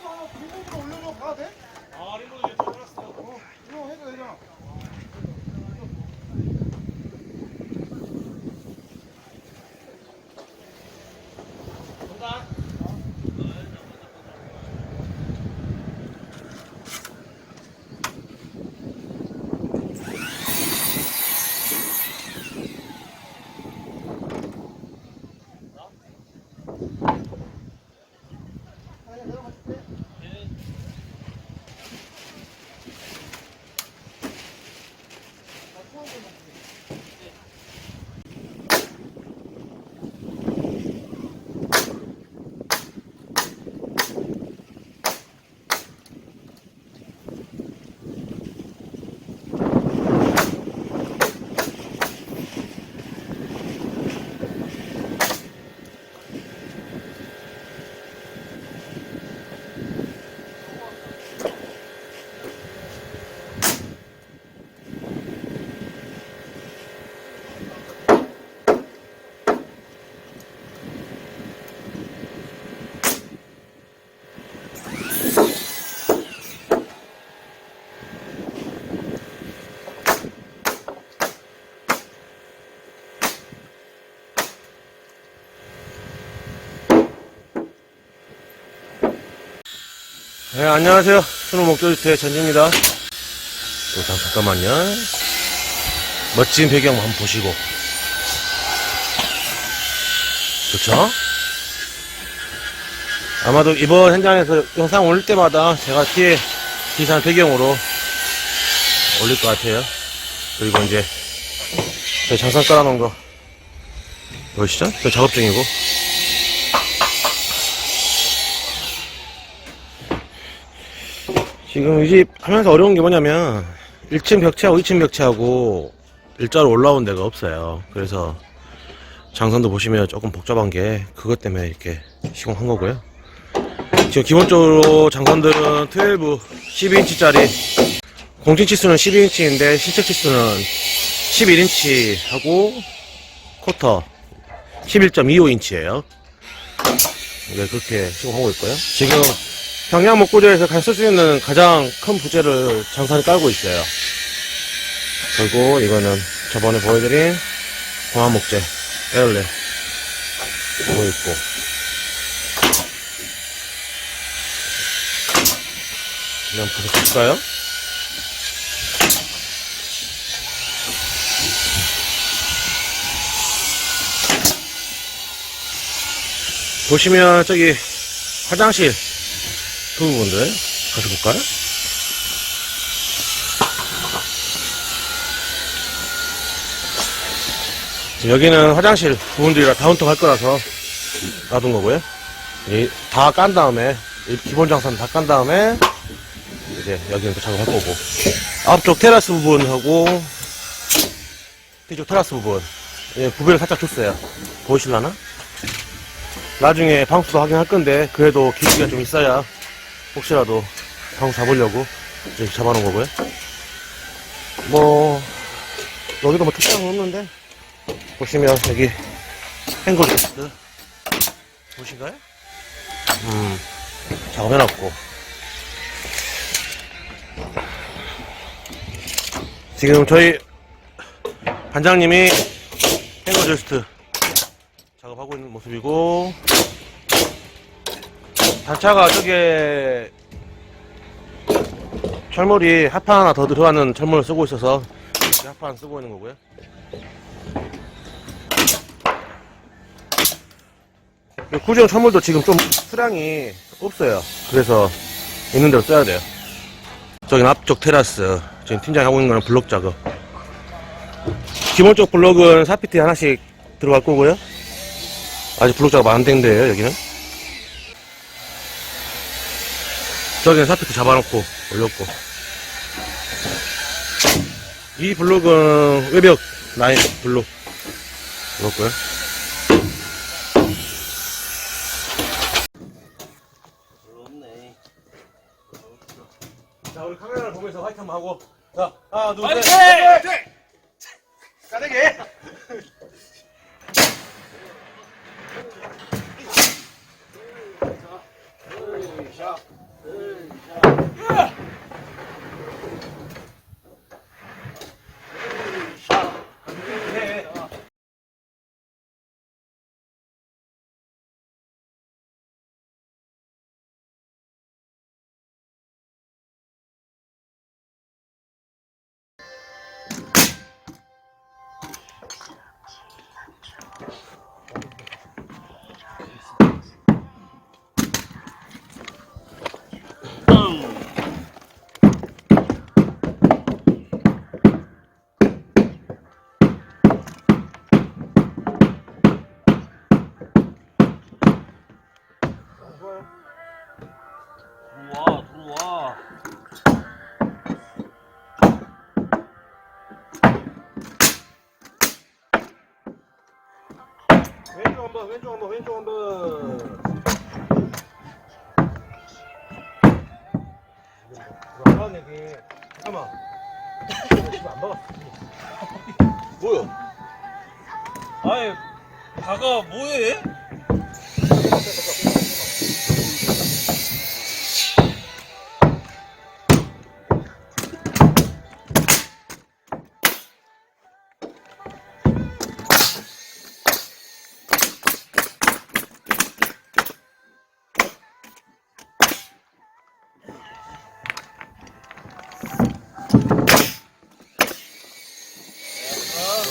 올려줘. 리본으로 올려줘. 가도 돼? 아, 리본 이제 다 알았어. 어, 이거 해도 되잖아. 네, 안녕하세요. 수능 목조지트의 전지입니다. 우선 잠깐만요. 멋진 배경 한번 보시고. 좋죠? 아마도 이번 현장에서 영상 올릴 때마다 제가 뒤에 기산 배경으로 올릴 것 같아요. 그리고 이제 저 장판 깔아놓은 거 보이시죠? 저 작업 중이고. 지금 이 집 하면서 어려운 게 뭐냐면 1층 벽체하고 2층 벽체하고 일자로 올라온 데가 없어요. 그래서 장선도 보시면 조금 복잡한 게 그것 때문에 이렇게 시공한 거고요. 지금 기본적으로 장선들은 12, 12인치짜리 공진 치수는 12인치인데 실측 치수는 11인치 하고 쿼터 11.25인치예요. 네, 그렇게 시공하고 있고요. 지금 평양 목구조에서 갈수 있는 가장 큰 부재를 장산에 깔고 있어요. 그리고 이거는 저번에 보여드린 공항 목재 에어레 보고 있고 그냥 보실까요? 보시면 저기 화장실 그 부분들 가서 볼까요? 여기는 화장실 부분들이라 다운통 할 거라서 놔둔 거고요. 다 깐 다음에 이 기본 장판 다깐 다음에 이제 여기는 또 작업할 거고 앞쪽 테라스 부분하고 뒤쪽 테라스 부분 예, 구별을 살짝 줬어요. 보이실라나? 나중에 방수도 확인할 건데 그래도 길이가 좀 있어야 혹시라도 방수 잡으려고 이렇게 잡아놓은 거고요. 뭐 여기도 뭐 특별한 건 없는데 보시면 여기 행거 리스트 보신가요? 음 작업해놨고 지금 저희 반장님이 행거 리스트 작업하고 있는 모습이고 단차가 저게 철물이 하판 하나 더 들어가는 철물을 쓰고 있어서 하판 쓰고 있는 거고요. 이 구정 철물도 지금 좀 수량이 없어요. 그래서 있는 대로 써야 돼요. 저긴 앞쪽 테라스 지금 팀장이 하고 있는 거는 블록 작업. 기본적 블록은 4피트 하나씩 들어갈 거고요. 아직 블록 작업 안 된 데예요 여기는 저기는 사피트 잡아놓고 올렸고. 이 블록은 외벽 라인 블록 그렇고요. 자 우리 카메라를 보면서 화이트 한번 하고. 자 하나 둘셋. 까대기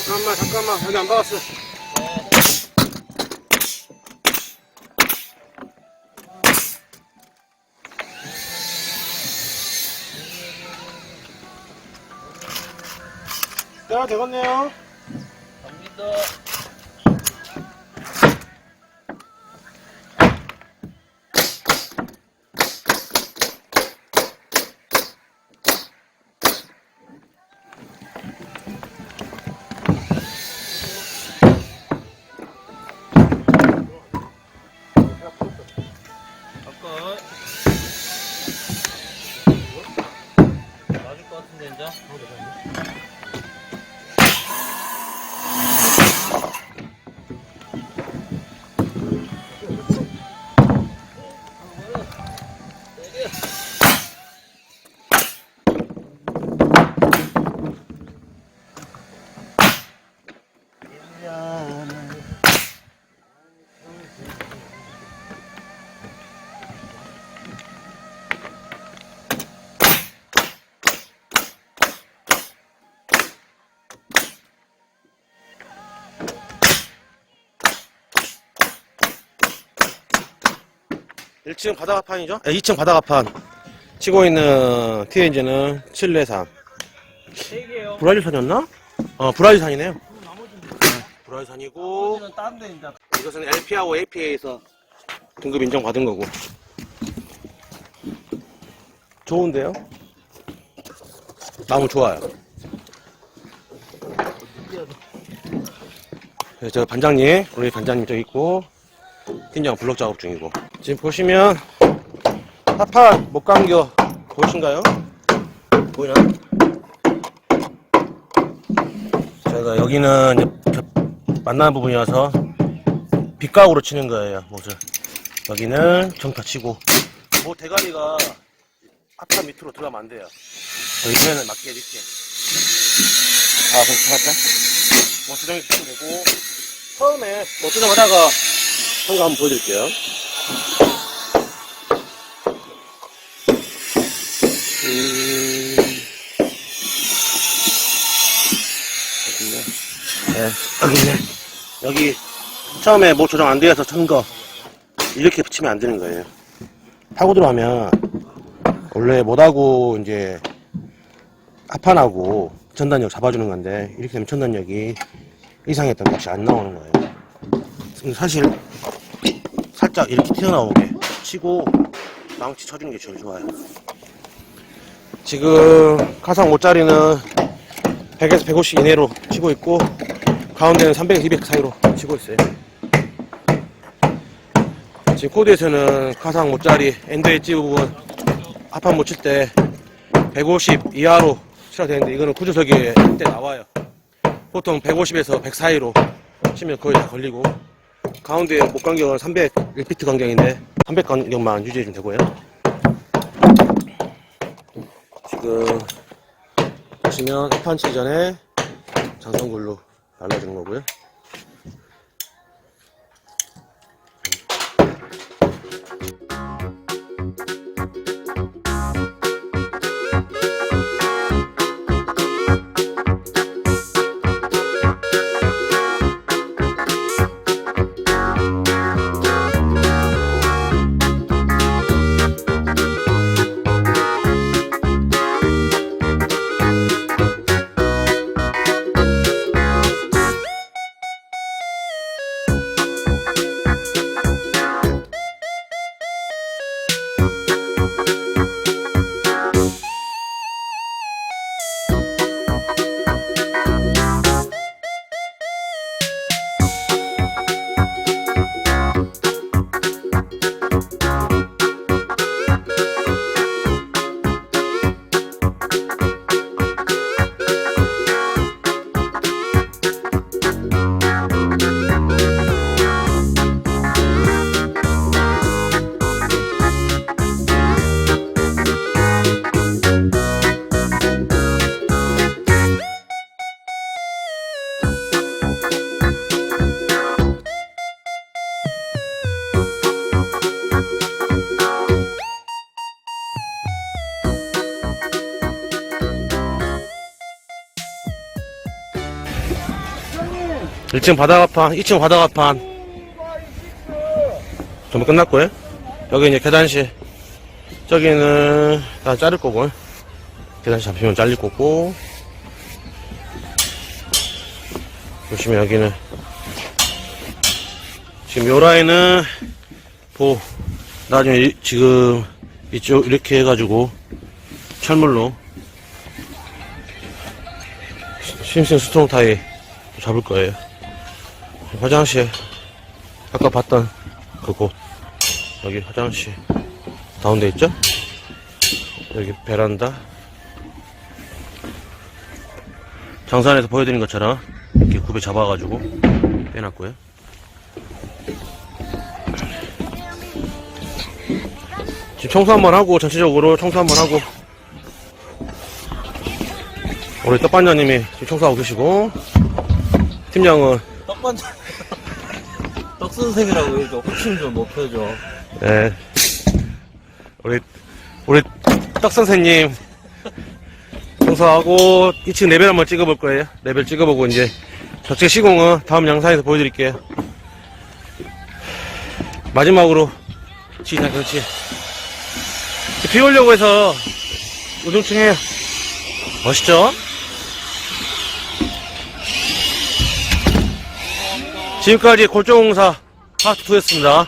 干嘛？他干嘛？他两个是。 자 되겠네요 갑니다. 1층 바닥판이죠? 네, 2층 바닥판 치고 있는 TNG는 743 세 개요. 브라질산이었나? 어 브라질산이네요 브라질산이고 이제. 이것은 LP하고 APA에서 등급 인정받은 거고. 좋은데요? 나무 좋아요. 네, 저 반장님, 우리 반장님 저기 있고, 팀장 블럭 작업 중이고. 지금 보시면, 하판 못 감겨 보이신가요? 보이나? 제가 여기는 만나는 부분이어서 빗각으로 치는 거예요, 못을. 여기는 정타 치고. 뭐 대가리가 앞판 밑으로 들어가면 안 돼요. 여기는 맞게 이렇게. 아, 그렇게 할까? 뭐 수정이 치면 되고. 처음에 뭐 수정하다가 한 거 한번 보여드릴게요. 음. 여기네. 네, 여기 처음에 뭐 조정 안 돼서 천 거. 이렇게 붙이면 안 되는 거예요. 타고 들어가면 원래 못하고 이제 합판하고 전단력 잡아주는 건데 이렇게 되면 전단력이 이상했던 값이 안 나오는 거예요. 사실 살짝 이렇게 튀어나오게 치고 망치 쳐주는 게 제일 좋아요. 지금 가상 5짜리는 100에서 150 이내로 치고 있고 가운데는 300에서 200 사이로 치고 있어요. 지금 코드에서는 가상 5짜리 엔드 엣지 부분 합판 못 칠 때 150 이하로 치라 되는데 이거는 구조석에 때 나와요. 보통 150에서 100 사이로 치면 거의 다 걸리고 가운데 목 간격은 300 1피트 간격인데 300 간격만 유지해 주면 되고요. 지금 보시면 합판 치기 전에 장성글로 발라주는 거고요. 1층 바닥판, 2층 바닥판. 전부 끝났고요. 여기 이제 계단실. 저기는 다 자를 거고. 계단실 잡히면 잘릴 거고. 보시면 여기는 지금 요 라인은 보 나중에 이- 지금 이쪽 이렇게 해가지고 철물로 심슨 스트롱 타이 잡을 거예요. 화장실. 아까 봤던 그곳. 여기 화장실. 다운돼 있죠? 여기 베란다. 장산에서 보여드린 것처럼 이렇게 굽에 잡아가지고 빼놨고요. 지금 청소 한번 하고 전체적으로 청소 한번 하고. 우리 떡반장님이 지금 청소하고 계시고. 팀장은 떡반장. 떡 선생이라고 해줘. 호칭 좀 높여줘. 네 우리 우리 떡 선생님 청소하고 2층 레벨 한번 찍어볼 거예요. 레벨 찍어보고 이제 적재 시공은 다음 영상에서 보여드릴게요. 마지막으로 지휘자 그렇지. 비 오려고 해서 우중충 해요. 멋있죠? 지금까지 골조공사 파트 2였습니다.